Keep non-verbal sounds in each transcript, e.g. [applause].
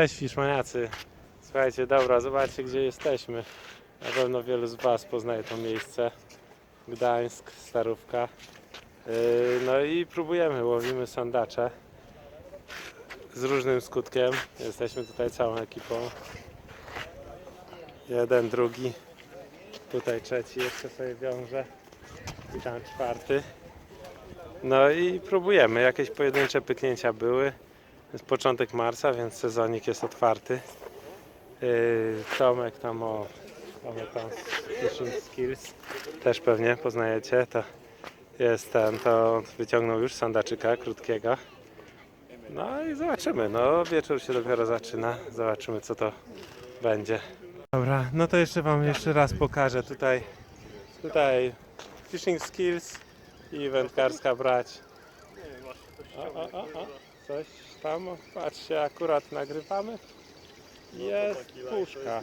Cześć Fiszmaniacy. Słuchajcie, dobra, zobaczcie gdzie jesteśmy. Na pewno wielu z Was poznaje to miejsce. Gdańsk, Starówka. Yy, No i próbujemy, łowimy sandacze. Z różnym skutkiem. Jesteśmy tutaj całą ekipą. Jeden, drugi. Tutaj trzeci jeszcze sobie wiąże. I tam czwarty. No i próbujemy. Jakieś pojedyncze pyknięcia były. Jest początek marca, więc sezonik jest otwarty. Yy, Tomek tam o mamy tam Fishing Skills też pewnie poznajecie. To jest ten, to wyciągnął już sandaczyka krótkiego. No i zobaczymy. No wieczór się dopiero zaczyna. Zobaczymy co to będzie. Dobra, no to jeszcze wam jeszcze raz pokażę tutaj tutaj Fishing Skills i wędkarska brać. O, o, o, o. Coś tam, patrzcie, akurat nagrywamy. Jest puszka.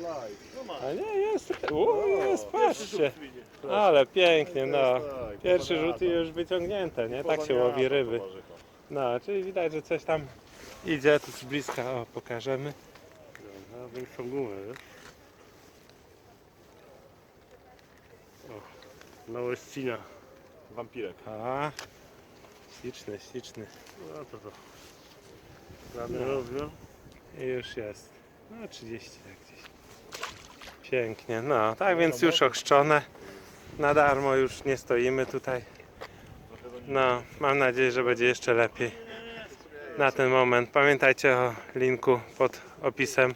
A nie, jest, u, jest, patrzcie. Ale pięknie, no. Pierwszy rzut i już wyciągnięte, nie? Tak się łowi ryby. No, czyli widać, że coś tam idzie, tu z bliska, o, pokażemy. No, większą gumę? O, mały ścina. Wampirek. A, śliczny, śliczny. No to to. Ładny rozmiar. I już jest. No 30 tak gdzieś. Pięknie, no tak więc już ochrzczone. Na darmo już nie stoimy tutaj. No, mam nadzieję, że będzie jeszcze lepiej. Na ten moment pamiętajcie o linku pod opisem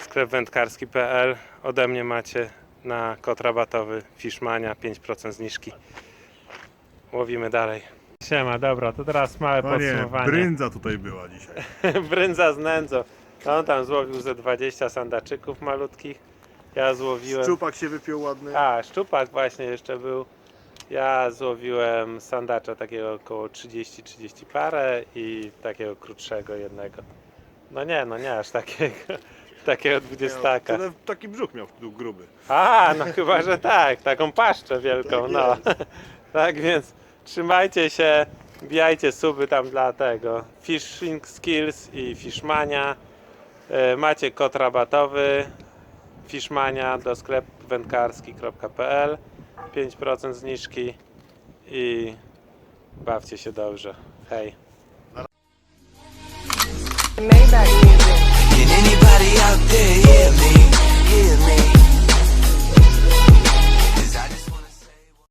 sklepwędkarski.pl. Ode mnie macie na kod rabatowy Fishmania 5% zniżki. Łowimy dalej. Siema, dobra, to teraz małe Panie, podsumowanie. bryndza tutaj była dzisiaj. [laughs] Brędza z nędzą. On tam złowił ze 20 sandaczyków malutkich. Ja złowiłem. Szczupak się wypiął ładny. A, szczupak właśnie jeszcze był. Ja złowiłem sandacza takiego około 30-30 parę i takiego krótszego jednego. No nie, no nie aż takiego. [laughs] Takiego dwudziestaka. Tyle taki brzuch miał był gruby. A, no chyba, że tak. Taką paszczę wielką, Tak no. [laughs] tak więc trzymajcie się, bijajcie suby tam dla tego. Fishing Skills i Fishmania. E, Macie kod rabatowy Fishmania do sklepu wędkarski.pl 5% zniżki i bawcie się dobrze. Hej. Maybach music.